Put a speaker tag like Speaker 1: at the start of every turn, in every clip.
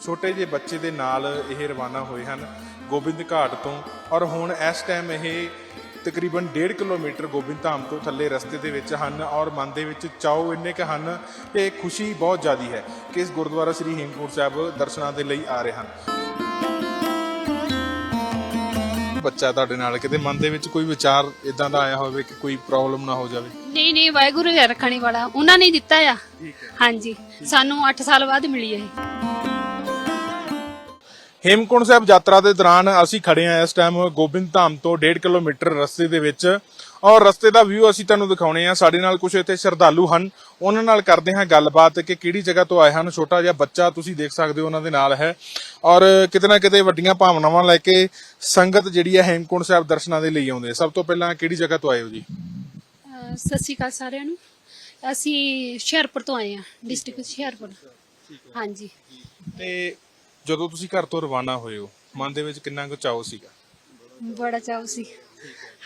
Speaker 1: ਛੋਟੇ ਜਿਹੇ ਬੱਚੇ ਦੇ ਨਾਲ ਇਹ ਰਵਾਨਾ ਹੋਏ ਹਨ ਗੋਬਿੰਦ ਘਾਟ ਤੋਂ ਔਰ ਹੁਣ ਇਸ ਟਾਈਮ ਇਹ ਤਕਰੀਬਨ 1.5 ਕਿਲੋਮੀਟਰ ਗੋਬਿੰਦ ਧਾਮ ਤੋਂ ਥੱਲੇ ਰਸਤੇ ਦੇ ਵਿੱਚ ਹਨ ਔਰ ਮਨ ਦੇ ਵਿੱਚ ਚਾਉ ਇੰਨੇ ਕ ਹਨ ਕਿ ਖੁਸ਼ੀ ਬਹੁਤ ਜ਼ਿਆਦੀ ਹੈ ਕਿ ਇਸ ਗੁਰਦੁਆਰਾ ਸ੍ਰੀ ਹੇਮਕੁੰਟ ਸਾਹਿਬ ਦਰਸ਼ਨਾਂ ਦੇ ਲਈ ਆ ਰਹੇ ਹਨ। ਬੱਚਾ ਤੁਹਾਡੇ ਨਾਲ ਕਿਤੇ ਮਨ ਦੇ ਵਿੱਚ ਕੋਈ ਵਿਚਾਰ ਇਦਾਂ ਦਾ ਆਇਆ ਹੋਵੇ ਕਿ ਕੋਈ ਪ੍ਰੋਬਲਮ ਨਾ ਹੋ ਜਾਵੇ?
Speaker 2: ਨਹੀਂ ਨਹੀਂ ਵਾਹਿਗੁਰੂ ਹੈ ਰੱਖਣੇ ਵਾਲਾ। ਉਹਨਾਂ ਨੇ ਦਿੱਤਾ ਆ।
Speaker 1: ਠੀਕ ਹੈ।
Speaker 2: ਹਾਂਜੀ। ਸਾਨੂੰ 8 ਸਾਲ ਬਾਅਦ ਮਿਲੀ ਹੈ ਇਹ।
Speaker 1: ਹੇਮਕੁੰਟ ਸਾਹਿਬ ਯਾਤਰਾ ਦੇ ਦੌਰਾਨ ਅਸੀਂ ਖੜੇ ਆ ਇਸ ਟਾਈਮ ਗੋਬਿੰਦ ਧਾਮ ਤੋਂ 1.5 ਕਿਲੋਮੀਟਰ ਰਸਤੇ ਦੇ ਵਿੱਚ ਔਰ ਰਸਤੇ ਦਾ ਵਿਊ ਅਸੀਂ ਤੁਹਾਨੂੰ ਦਿਖਾਉਣੇ ਆ ਸਾਡੇ ਨਾਲ ਕੁਝ ਇੱਥੇ ਸ਼ਰਧਾਲੂ ਹਨ। ਉਹਨਾਂ ਨਾਲ ਕਰਦੇ ਹਾਂ ਗੱਲਬਾਤ ਕਿ ਕਿਹੜੀ ਜਗ੍ਹਾ ਤੋਂ ਆਏ ਹਨ। ਛੋਟਾ ਜਿਹਾ ਬੱਚਾ ਤੁਸੀਂ ਦੇਖ ਸਕਦੇ ਹੋ ਉਹਨਾਂ ਦੇ ਨਾਲ ਹੈ। ਔਰ ਕਿਤੇ ਨਾ ਕਿਤੇ ਵੱਡੀਆਂ ਭਾਵਨਾਵਾਂ ਲੈ ਕੇ ਸੰਗਤ ਜਿਹੜੀ ਹੈ ਹੇਮਕੁੰਟ ਸਾਹਿਬ ਦਰਸ਼ਨਾਂ ਦੇ ਲਈ ਆਉਂਦੇ। ਸਭ ਤੋਂ ਪਹਿਲਾਂ ਕਿਹੜੀ ਜਗ੍ਹਾ ਤੋਂ ਆਏ ਹੋ ਜੀ?
Speaker 2: ਸਤਿ ਸ਼੍ਰੀ ਅਕਾਲ ਸਾਰਿਆਂ ਨੂੰ। ਅਸੀਂ ਹੁਸ਼ਿਆਰਪੁਰ ਤੋਂ ਆਏ ਹਾਂ। ਡਿਸਟ੍ਰਿਕਟ ਹੁਸ਼ਿਆਰਪੁਰ। ਹਾਂਜੀ।
Speaker 1: ਤੇ ਜਦੋਂ ਤੁਸੀਂ ਘਰ ਤੋਂ ਰਵਾਨਾ ਹੋਏ ਹੋ ਮਨ ਦੇ ਵਿੱਚ ਕਿੰਨਾ ਕੁ ਚਾਅ ਸੀਗਾ?
Speaker 2: ਬੜਾ ਚਾਅ ਸੀ।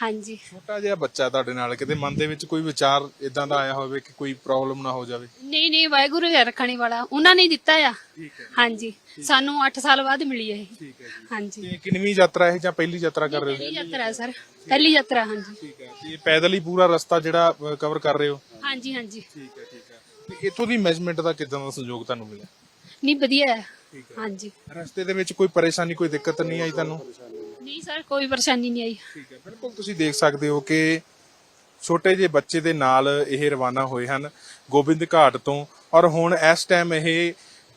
Speaker 2: ਹਾਂਜੀ।
Speaker 1: ਛੋਟਾ ਜਿਹਾ ਬੱਚਾ ਤੁਹਾਡੇ ਨਾਲ ਕਿਤੇ ਮਨ ਦੇ ਵਿੱਚ ਕੋਈ ਵਿਚਾਰ ਇਦਾਂ ਦਾ ਆਇਆ ਹੋਵੇ ਕਿ ਕੋਈ ਪ੍ਰੋਬਲਮ ਨਾ ਹੋ ਜਾਵੇ?
Speaker 2: ਨਹੀਂ ਨਹੀਂ ਵਾਹਿਗੁਰੂ ਹੈ ਰੱਖਣੇ ਵਾਲਾ। ਉਹਨਾਂ ਨੇ ਦਿੱਤਾ ਆ।
Speaker 1: ਠੀਕ ਹੈ।
Speaker 2: ਹਾਂਜੀ। ਸਾਨੂੰ 8 ਸਾਲ ਬਾਅਦ ਮਿਲੀ ਹੈ ਇਹ।
Speaker 1: ਠੀਕ ਹੈ ਜੀ।
Speaker 2: ਹਾਂਜੀ।
Speaker 1: ਤੇ ਕਿੰਨਵੀਂ ਯਾਤਰਾ ਹੈ ਜਾਂ ਪਹਿਲੀ ਯਾਤਰਾ ਕਰ ਰਹੇ ਹੋ?
Speaker 2: ਪਹਿਲੀ ਯਾਤਰਾ ਹੈ ਸਰ। ਪਹਿਲੀ ਯਾਤਰਾ ਹਾਂਜੀ।
Speaker 1: ਠੀਕ ਹੈ। ਤੇ ਇਹ ਪੈਦਲ ਹੀ ਪੂਰਾ ਰਸਤਾ ਜਿਹੜਾ ਕਵਰ ਕਰ ਰਹੇ ਹੋ?
Speaker 2: ਹਾਂਜੀ ਹਾਂਜੀ।
Speaker 1: ਠੀਕ ਹੈ ਠੀਕ ਹੈ। ਤੇ ਇੱਥੋਂ ਦੀ ਮੈਜਮੈਂਟ ਦਾ ਕਿਦਾਂ ਦਾ ਸਹਿਯੋਗ ਤੁਹਾਨੂੰ ਮਿਲਿਆ?
Speaker 2: ਨਹੀਂ ਵਧੀਆ ਹੈ।
Speaker 1: ਠੀਕ
Speaker 2: ਹਾਂਜੀ।
Speaker 1: ਰਸਤੇ ਦੇ ਵਿੱਚ ਕੋਈ ਪਰੇਸ਼ਾਨੀ ਕੋਈ ਦਿੱਕਤ ਨਹੀਂ ਆਈ ਤੁਹਾਨੂੰ?
Speaker 2: ਨਹੀਂ ਸਰ ਕੋਈ ਪਰੇਸ਼ਾਨੀ ਨਹੀਂ ਆਈ।
Speaker 1: ਠੀਕ ਹੈ। ਬਿਲਕੁਲ ਤੁਸੀਂ ਦੇਖ ਸਕਦੇ ਹੋ ਕਿ ਛੋਟੇ ਜਿਹੇ ਬੱਚੇ ਦੇ ਨਾਲ ਇਹ ਰਵਾਨਾ ਹੋਏ ਹਨ ਗੋਬਿੰਦ ਘਾਟ ਤੋਂ ਔਰ ਹੁਣ ਇਸ ਟਾਈਮ ਇਹ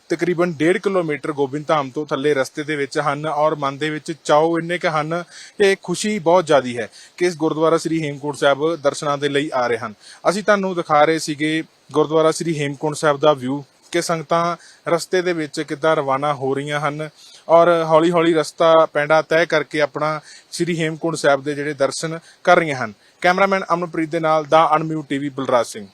Speaker 1: ਤਕਰੀਬਨ 1.5 ਕਿਲੋਮੀਟਰ ਗੋਬਿੰਦ ਧਾਮ ਤੋਂ ਥੱਲੇ ਰਸਤੇ ਦੇ ਵਿੱਚ ਹਨ ਔਰ ਮਨ ਦੇ ਵਿੱਚ ਚਾਉ ਇੰਨੇ ਕ ਹਨ ਕਿ ਖੁਸ਼ੀ ਬਹੁਤ ਜ਼ਿਆਦੀ ਹੈ ਕਿ ਇਸ ਗੁਰਦੁਆਰਾ ਸ੍ਰੀ ਹੇਮਕੁੰਟ ਸਾਹਿਬ ਦਰਸ਼ਨਾਂ ਦੇ ਲਈ ਆ ਰਹੇ ਹਨ। ਅਸੀਂ ਤੁਹਾਨੂੰ ਦਿਖਾ ਰਹੇ ਸੀਗੇ ਗੁਰਦੁਆਰਾ ਸ੍ਰੀ ਹੇਮਕੁੰਟ ਸਾਹਿਬ ਦਾ ਵਿਊ ਕਿ ਸੰਗਤਾਂ ਰਸਤੇ ਦੇ ਵਿੱਚ ਕਿੱਦਾਂ ਰਵਾਨਾ ਹੋ ਰਹੀਆਂ ਹਨ ਔਰ ਹੌਲੀ-ਹੌਲੀ ਰਸਤਾ ਪੈਂਡਾ ਤੈਅ ਕਰਕੇ ਆਪਣਾ ਸ੍ਰੀ ਹੇਮਕੁੰਟ ਸਾਹਿਬ ਦੇ ਜਿਹੜੇ ਦਰਸ਼ਨ ਕਰ ਰਹੀਆਂ ਹਨ। ਕੈਮਰਾਮੈਨ ਅਮਨਪ੍ਰੀਤ ਦੇ ਨਾਲ ਦਾ ਅਨਮਿਊਟ ਟੀਵੀ ਬਲਰਾਜ ਸਿੰਘ।